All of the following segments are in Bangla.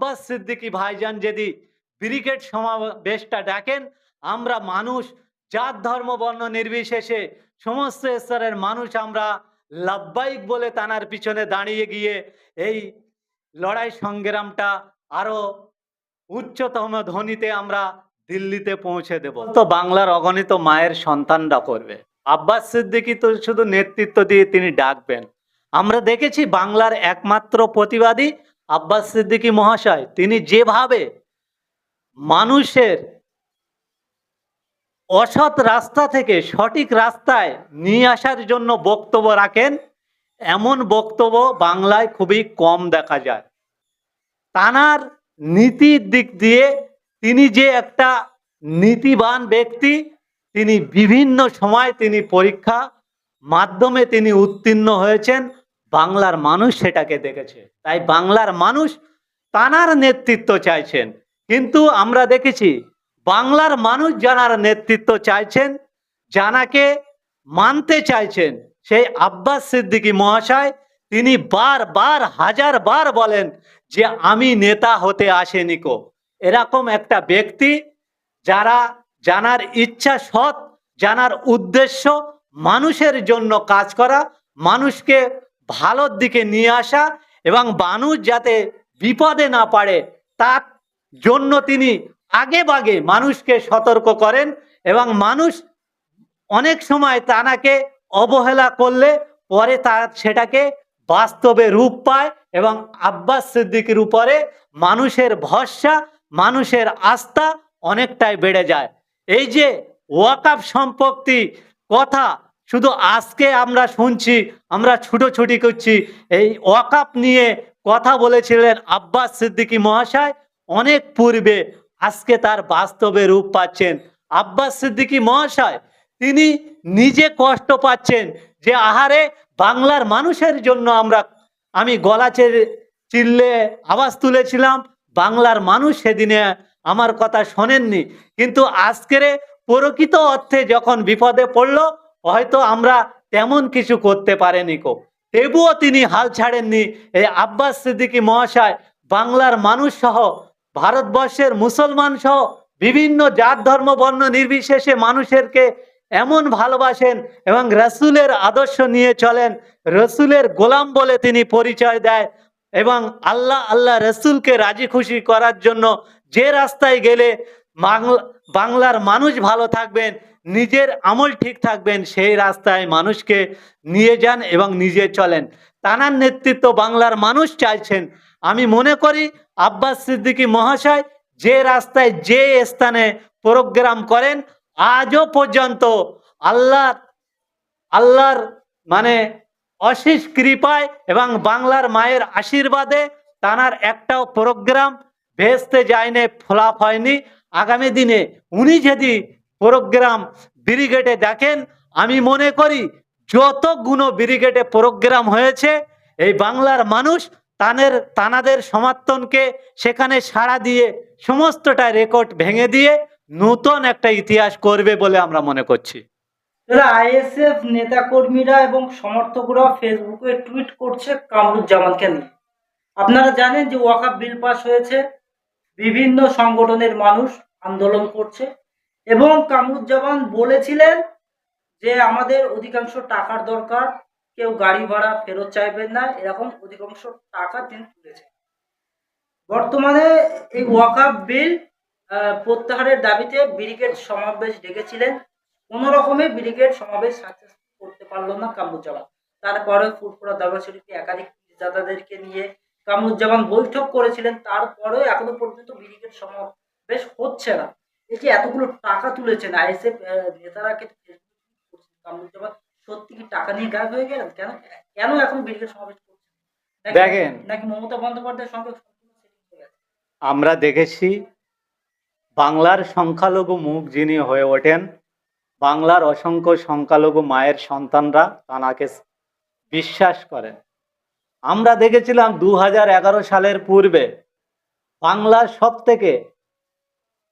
আব্বাস সিদ্দিকী ভাইজান যদি ব্রিগেড সমাবেশটা ডাকেন, আমরা মানুষ, জাত, ধর্ম, বর্ণ নির্বিশেষে সমস্ত স্তরের মানুষ আমরা লাভবাহিক বলে তানার পিছনে দাঁড়িয়ে গিয়ে এই লড়াই সংগ্রামটা আরও উচ্চতম ধ্বনিতে আমরা দিল্লিতে পৌঁছে দেব। তো বাংলার অগণিত মায়ের সন্তানরা করবে। আব্বাস সিদ্দিকী তো শুধু নেতৃত্ব দিয়ে তিনি ডাকবেন। আমরা দেখেছি বাংলার একমাত্র প্রতিবাদী আব্বাস সিদ্দিকী মহাশয়, তিনি যেভাবে মানুষের অসৎ রাস্তা থেকে সঠিক রাস্তায় নিয়ে আসার জন্য বক্তব্য রাখেন, এমন বক্তব্য বাংলায় খুবই কম দেখা যায়। তানার নীতির দিক দিয়ে তিনি যে একটা নীতিবান ব্যক্তি, তিনি বিভিন্ন সময় তিনি পরীক্ষা মাধ্যমে তিনি উত্তীর্ণ হয়েছেন। বাংলার মানুষ সেটাকে দেখেছে। তাই বাংলার মানুষ তানার নেতৃত্ব চাইছেন। কিন্তু আমরা দেখেছি, বাংলার মানুষ জানার নেতৃত্ব চাইছেন জানাকে মানতে চাইছেন, সেই আব্বাস সিদ্দিকী মহাশয়, তিনি বারবার হাজার বার বলেন যে আমি নেতা হতে আসেনি কো। এরকম একটা ব্যক্তি যারা জানার ইচ্ছা সৎ জানার উদ্দেশ্য মানুষের জন্য কাজ করা, মানুষকে ভালোর দিকে নিয়ে আসা এবং মানুষ যাতে বিপদে না পারে, তার জন্য তিনি আগে বাগে মানুষকে সতর্ক করেন এবং মানুষ অনেক সময় তানাকে অবহেলা করলে পরে তার সেটাকে বাস্তবে রূপ পায় এবং আব্বাস সিদ্দিকির উপরে মানুষের ভরসা, মানুষের আস্থা অনেকটাই বেড়ে যায়। এই যে ওয়াকাফ সম্পত্তি কথা শুধু আজকে আমরা শুনছি, আমরা ছুটোছুটি করছি। এই ওয়াকাপ নিয়ে কথা বলেছিলেন আব্বাস সিদ্দিকী মহাশয়। অনেক পূর্বে আজকে তার বাস্তবে রূপ পাচ্ছেন আব্বাস সিদ্দিকী মহাশয়। তিনি নিজে কষ্ট পাচ্ছেন যে, আহারে বাংলার মানুষের জন্য আমরা, আমি গলা চিল্লে আওয়াজ তুলেছিলাম, বাংলার মানুষ সেদিনে আমার কথা শোনেননি। কিন্তু আজকের প্রকৃত অর্থে যখন বিপদে পড়ল হয়তো আমরা তেমন কিছু করতে পারেনি কো। তবুও তিনি হাল ছাড়েননি। এই আব্বাস সিদ্দিকী মহাশয়, বাংলার মানুষ সহ, ভারতবর্ষের মুসলমান সহ, বিভিন্ন জাত, ধর্ম, বর্ণ নির্বিশেষে মানুষেরকে এমন ভালোবাসেন এবং রসুলের আদর্শ নিয়ে চলেন, রসুলের গোলাম বলে তিনি পরিচয় দেয় এবং আল্লাহ আল্লাহ রসুলকে রাজি খুশি করার জন্য যে রাস্তায় গেলে বাংলা- বাংলার মানুষ ভালো থাকবেন, নিজের আমল ঠিক থাকবেন, সেই রাস্তায় মানুষকে নিয়ে যান এবং নিজে চলেন। তানার নেতৃত্ব বাংলার মানুষ চাইছেন। আমি মনে করি আব্বাস সিদ্দিকী মহাশয় যে রাস্তায় যে স্থানে প্রোগ্রাম করেন, আজও পর্যন্ত আল্লাহর আল্লাহর মানে অশেষ কৃপায় এবং বাংলার মায়ের আশীর্বাদে তানার একটাও প্রোগ্রাম ভেস্তে যায়নি ফলাপ হয়নি। আগামী দিনে উনি যদি প্রোগ্রাম ব্রিগেডে দেখেন, আমি মনে করি যতগুলো ব্রিগেডে প্রোগ্রাম হয়েছে, এই বাংলার মানুষ তানের, তানাদের সমর্থনকে সেখানে সাড়া দিয়ে সমস্তটা রেকর্ড ভেঙে দিয়ে নতুন একটা ইতিহাস করবে বলে আমরা মনে করছি। আইএসএফ নেতাকর্মীরা এবং সমর্থকরা ফেসবুকে টুইট করছে কামরুজ্জামানকে নিয়ে। আপনারা জানেন যে ওয়াকাফ বিল পাস হয়েছে। বিভিন্ন সংগঠনের মানুষ আন্দোলন করছে। এবং কামরুজ্জামান বলেছিলেন যে, আমাদের অধিকাংশ টাকার দরকার। কেউ গাড়ি ভাড়া ফেরত চাইবেন না। এরকম অধিকাংশ টাকা তিনি তুলেছেন। বর্তমানে এই ওয়াকাফ বিল প্রত্যাহারের দাবিতে ব্রিগেড সমাবেশ ডেকেছিলেন। কোন রকমে ব্রিগেড সমাবেশ সাকসেস করতে পারল না কামরুজ্জামান। তারপরে ফুরফুরা দরবার শরীফে একাধিক দাদাদেরকে নিয়ে কামরুজ্জামান বৈঠক করেছিলেন তারপরেও এখনও পর্যন্ত ব্রিগেড সমাবেশ হচ্ছে না এই যে এতগুলো টাকা তুলেছেন আইএসএফ নেতারা কামরুজ্জামান সত্যি কি টাকা নিয়ে গায়েব হয়ে গেলেন কেন কেন এখন ব্রিগেড সমাবেশ করছেন দেখেন। নাকি মমতা বন্দ্যোপাধ্যায়ের সঙ্গে? আমরা দেখেছি বাংলার সংখ্যালঘু মুখ যিনি হয়ে ওঠেন বাংলার অসংখ্য সংখ্যালঘু মায়ের সন্তানরা তানাকে বিশ্বাস করেন আমরা দেখেছিলাম দু হাজার এগারো সালের পূর্বে বাংলার সব থেকে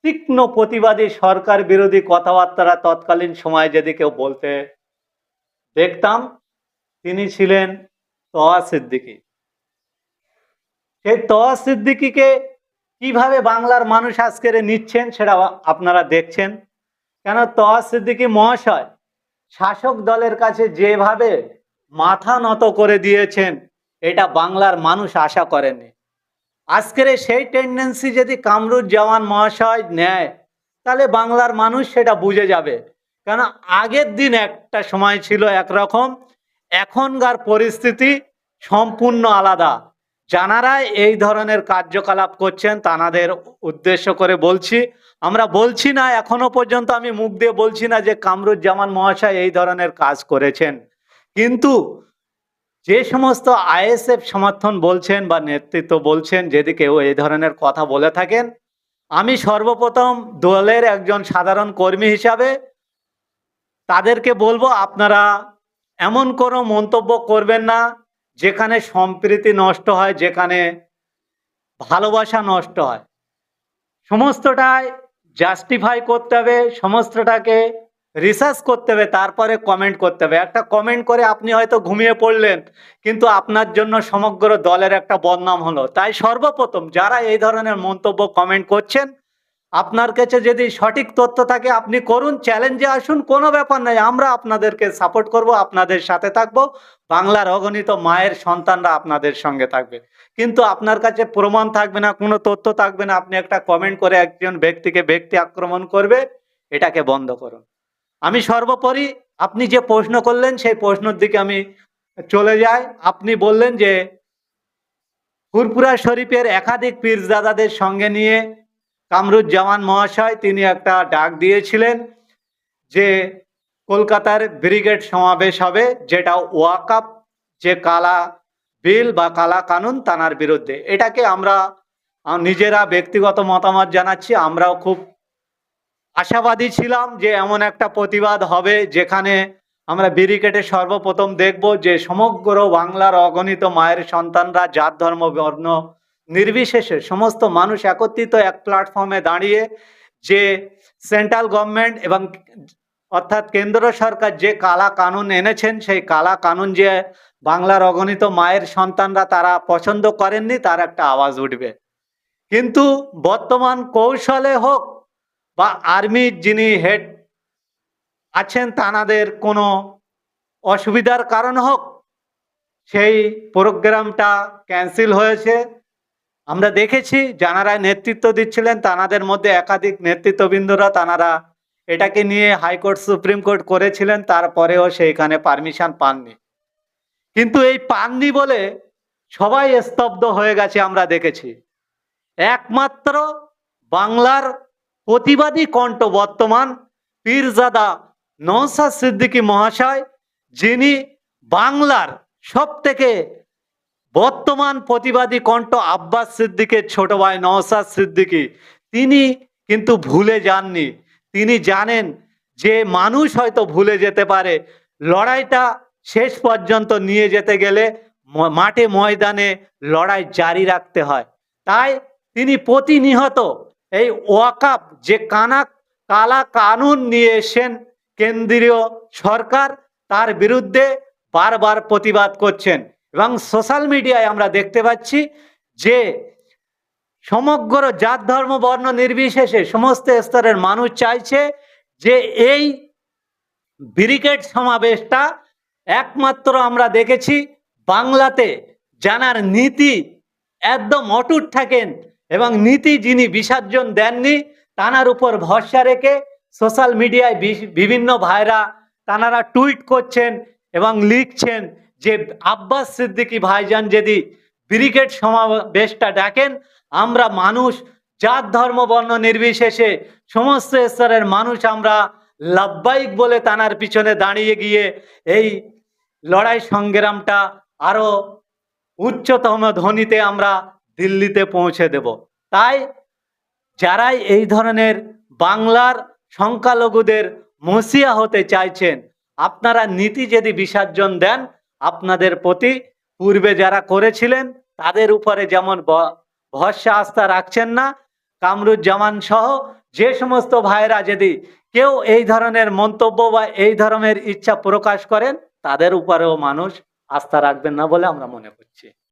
তীক্ষ্ণ প্রতিবাদী সরকার বিরোধী কথাবার্তারা তৎকালীন সময়ে যদি কেউ বলতে দেখতাম, তিনি ছিলেন তোয়া সিদ্দিকী। সেই তোয়া সিদ্দিকীকে কীভাবে বাংলার মানুষ আজকের নিচ্ছেন সেটা আপনারা দেখছেন। কেন তওয়া সিদ্দিকী মহাশয় শাসক দলের কাছে যেভাবে মাথা নত করে দিয়েছেন এটা বাংলার মানুষ আশা করেনি। আজকের সেই টেন্ডেন্সি যদি কামরুজ্জামান মহাশয় নেয়, তাহলে বাংলার মানুষ সেটা বুঝে যাবে। কেন আগের দিন একটা সময় ছিল একরকম, এখনকার পরিস্থিতি সম্পূর্ণ আলাদা। যারা এই ধরনের কার্যকলাপ করছেন, তানাদের উদ্দেশ্য করে বলছি। আমরা বলছি না, এখনও পর্যন্ত আমি মুখ দিয়ে বলছি না যে কামরুজ্জামান মহাশয় এই ধরনের কাজ করেছেন। কিন্তু যে সমস্ত আইএসএফ সমর্থন বলছেন বা নেতৃত্ব বলছেন যদি কেউ এই ধরনের কথা বলে থাকেন, আমি সর্বপ্রথম দলের একজন সাধারণ কর্মী হিসাবে তাদেরকে বলব, আপনারা এমন কোনো মন্তব্য করবেন না, যেখানে সম্প্রীতি নষ্ট হয়, যেখানে ভালোবাসা নষ্ট হয়। সমস্তটাই জাস্টিফাই করতে হবে, সমস্তটাকে রিসার্চ করতে হবে, তারপরে কমেন্ট করতে হবে। একটা কমেন্ট করে আপনি হয়তো ঘুমিয়ে পড়লেন, কিন্তু আপনার জন্য সমগ্র দলের একটা বদনাম হলো। তাই সর্বপ্রথম যারা এই ধরনের মন্তব্য কমেন্ট করছেন, আপনার কাছে যদি সঠিক তথ্য থাকে, আপনি করুন চ্যালেঞ্জে আসুন, কোনো ব্যাপার নাই, আমরা আপনাদেরকে সাপোর্ট করব, আপনাদের সাথে থাকব, বাংলার অগণিত মায়ের সন্তানরা আপনাদের সঙ্গে থাকবে। কিন্তু আপনার কাছে প্রমাণ থাকবে না, কোনো তথ্য থাকবে না, আপনি একটা কমেন্ট করে একজন ব্যক্তিকে ব্যক্তি আক্রমণ করবে, এটাকে বন্ধ করুন। আমি সর্বোপরি আপনি যে প্রশ্ন করলেন, সেই প্রশ্নের দিকে আমি চলে যাই। আপনি বললেন যে ফুরপুরা শরীফের একাধিক পীরজাদাদের সঙ্গে নিয়ে কামরুজ্জামান মহাশয় তিনি একটা ডাক দিয়েছিলেন যে কলকাতার ব্রিগেড সমাবেশ হবে, যেটা ওয়াকাপ, যে কালা বিল বা কালা কানুন তানার বিরুদ্ধে। এটাকে আমরা নিজেরা ব্যক্তিগত মতামত জানাচ্ছি, আমরাও খুব আশাবাদী ছিলাম যে এমন একটা প্রতিবাদ হবে যেখানে আমরা ব্যারিকেডে সর্বপ্রথম দেখব যে সমগ্র বাংলার অগণিত মায়ের সন্তানরা জাত, ধর্ম, বর্ণ নির্বিশেষে সমস্ত মানুষ একত্রিত এক প্ল্যাটফর্মে দাঁড়িয়ে যে সেন্ট্রাল গভর্নমেন্ট এবং অর্থাৎ কেন্দ্র সরকার যে কালা কানুন এনেছেন, সেই কালা কানুন যে বাংলার অগণিত মায়ের সন্তানরা তারা পছন্দ করেননি, তার একটা আওয়াজ উঠবে। কিন্তু বর্তমান কৌশলে হোক বা আর্মির যিনি হেড আছেন তানাদের কোনো অসুবিধার কারণ হোক, সেই প্রোগ্রামটা ক্যান্সেল হয়েছে। আমরা দেখেছি যারা নেতৃত্ব দিচ্ছিলেন তানাদের মধ্যে একাধিক নেতৃত্ববৃন্দরা তানারা এটাকে নিয়ে হাইকোর্ট, সুপ্রিম কোর্ট করেছিলেন, তারপরেও সেইখানে পারমিশন পাননি। কিন্তু এই পাননি বলে সবাই স্তব্ধ হয়ে গেছে, আমরা দেখেছি। একমাত্র বাংলার প্রতিবাদী কণ্ঠ বর্তমান পীরজাদা নৌসাদ সিদ্দিকী মহাশয়, যিনি বাংলার সব থেকে বর্তমান প্রতিবাদী কণ্ঠ আব্বাস সিদ্দিকের ছোট ভাই নওসাদ সিদ্দিকী। তিনি কিন্তু ভুলে যাননি। তিনি জানেন যে মানুষ হয়তো ভুলে যেতে পারে। লড়াইটা শেষ পর্যন্ত নিয়ে যেতে গেলে মাঠে ময়দানে লড়াই জারি রাখতে হয়। তাই তিনি প্রতিনিহত এই ওয়াকাপ যে কানা, কালা কানুন নিয়ে এসেন কেন্দ্রীয় সরকার, তার বিরুদ্ধে বারবার প্রতিবাদ করছেন। এবং সোশ্যাল মিডিয়ায় আমরা দেখতে পাচ্ছি যে সমগ্র জাত, ধর্ম, বর্ণ নির্বিশেষে সমস্ত স্তরের মানুষ চাইছে যে এই ব্রিগেড সমাবেশটা একমাত্র আমরা দেখেছি বাংলাতে জানার নীতি একদম অটুট থাকেন এবং নীতি যিনি বিসর্জন দেননি, তানার উপর ভরসা রেখে সোশ্যাল মিডিয়ায় বিভিন্ন ভাইরা তানারা টুইট করছেন এবং লিখছেন যে, আব্বাস সিদ্দিকী ভাইজান যদি ব্রিগেড সমাবেশটা ডাকেন, আমরা মানুষ, জাত, ধর্ম, বর্ণ নির্বিশেষে সমস্ত স্তরের মানুষ আমরা লাভবাহিক বলে তানার পিছনে দাঁড়িয়ে গিয়ে এই লড়াই সংগ্রামটা আরও উচ্চতম ধ্বনিতে আমরা দিল্লিতে পৌঁছে দেব। তাই যারাই এই ধরনের বাংলার সংখ্যালঘুদের মসিয়া হতে চাইছেন, আপনারা নীতি যদি বিসর্জন দেন, আপনাদের প্রতি পূর্বে যারা করেছিলেন, তাদের উপরে যেমন ভরসা, আস্থা রাখছেন না, কামরুজ্জামান সহ যে সমস্ত ভাইরা যদি কেউ এই ধরনের মন্তব্য বা এই ধরনের ইচ্ছা প্রকাশ করেন, তাদের উপরেও মানুষ আস্থা রাখবেন না বলে আমরা মনে করছি।